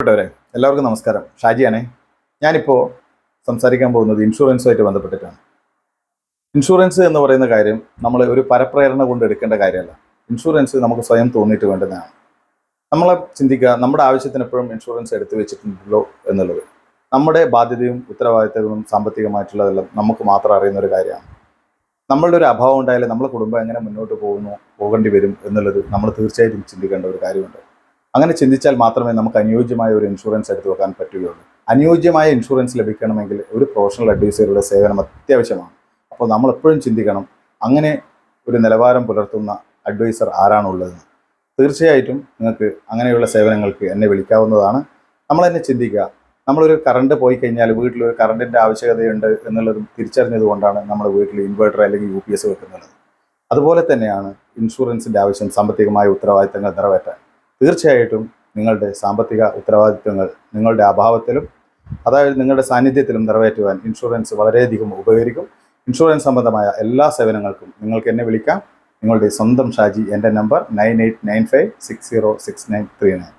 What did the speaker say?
പ്രിയപ്പെട്ടവരെ എല്ലാവർക്കും നമസ്കാരം. ഷാജിയാണേ. ഞാനിപ്പോൾ സംസാരിക്കാൻ പോകുന്നത് ഇൻഷുറൻസുമായിട്ട് ബന്ധപ്പെട്ടിട്ടാണ്. ഇൻഷുറൻസ് എന്ന് പറയുന്ന കാര്യം നമ്മൾ ഒരു പരപ്രേരണ കൊണ്ട് എടുക്കേണ്ട കാര്യമല്ല. ഇൻഷുറൻസ് നമുക്ക് സ്വയം തോന്നിയിട്ട് വേണ്ടുന്നതാണ്. നമ്മളെ ചിന്തിക്കുക നമ്മുടെ ആവശ്യത്തിന് എപ്പോഴും ഇൻഷുറൻസ് എടുത്തു വെച്ചിട്ടുണ്ടല്ലോ എന്നുള്ളത്. നമ്മുടെ ബാധ്യതയും ഉത്തരവാദിത്തങ്ങളും സാമ്പത്തികമായിട്ടുള്ളതെല്ലാം നമുക്ക് മാത്രം അറിയുന്ന ഒരു കാര്യമാണ്. നമ്മളുടെ ഒരു അഭാവം ഉണ്ടായാലും നമ്മുടെ കുടുംബം എങ്ങനെ മുന്നോട്ട് പോകുന്നു പോകേണ്ടി വരും എന്നുള്ളത് നമ്മൾ തീർച്ചയായിട്ടും ചിന്തിക്കേണ്ട ഒരു കാര്യമുണ്ട്. അങ്ങനെ ചിന്തിച്ചാൽ മാത്രമേ നമുക്ക് അനുയോജ്യമായ ഒരു ഇൻഷുറൻസ് എടുത്തു വെക്കാൻ പറ്റുകയുള്ളൂ. അനുയോജ്യമായ ഇൻഷുറൻസ് ലഭിക്കണമെങ്കിൽ ഒരു പ്രൊഫഷണൽ അഡ്വൈസറുടെ സേവനം അത്യാവശ്യമാണ്. അപ്പോൾ നമ്മൾ എപ്പോഴും ചിന്തിക്കണം അങ്ങനെ ഒരു നിലവാരം പുലർത്തുന്ന അഡ്വൈസർ ആരാണുള്ളതെന്ന് തീർച്ചയായിട്ടും നിങ്ങൾക്ക് അങ്ങനെയുള്ള സേവനങ്ങൾക്ക് എന്നെ വിളിക്കാവുന്നതാണ്. നമ്മൾ തന്നെ ചിന്തിക്കുക നമ്മളൊരു കറണ്ട് പോയി കഴിഞ്ഞാൽ വീട്ടിൽ ഒരു കറണ്ടിന്റെ ആവശ്യകതയുണ്ട് എന്നുള്ളതും തിരിച്ചറിഞ്ഞതുകൊണ്ടാണ് നമ്മൾ വീട്ടിൽ ഇൻവെർട്ടർ അല്ലെങ്കിൽ യു പി എസ് വെക്കുന്നത്. അതുപോലെ തന്നെയാണ് ഇൻഷുറൻസിന്റെ ആവശ്യം സാമ്പത്തികമായ ഉത്തരവാദിത്തങ്ങൾ നിറവേറ്റാൻ. തീർച്ചയായിട്ടും നിങ്ങളുടെ സാമ്പത്തിക ഉത്തരവാദിത്വങ്ങൾ നിങ്ങളുടെ അഭാവത്തിലും അതായത് നിങ്ങളുടെ സാന്നിധ്യത്തിലും നിറവേറ്റുവാൻ ഇൻഷുറൻസ് വളരെയധികം ഉപകരിക്കും. ഇൻഷുറൻസ് സംബന്ധമായ എല്ലാ സേവനങ്ങൾക്കും നിങ്ങൾക്ക് എന്നെ വിളിക്കാം. നിങ്ങളുടെ സ്വന്തം ഷാജി എന്റെ number nine eight nine five six zero six nine three nine.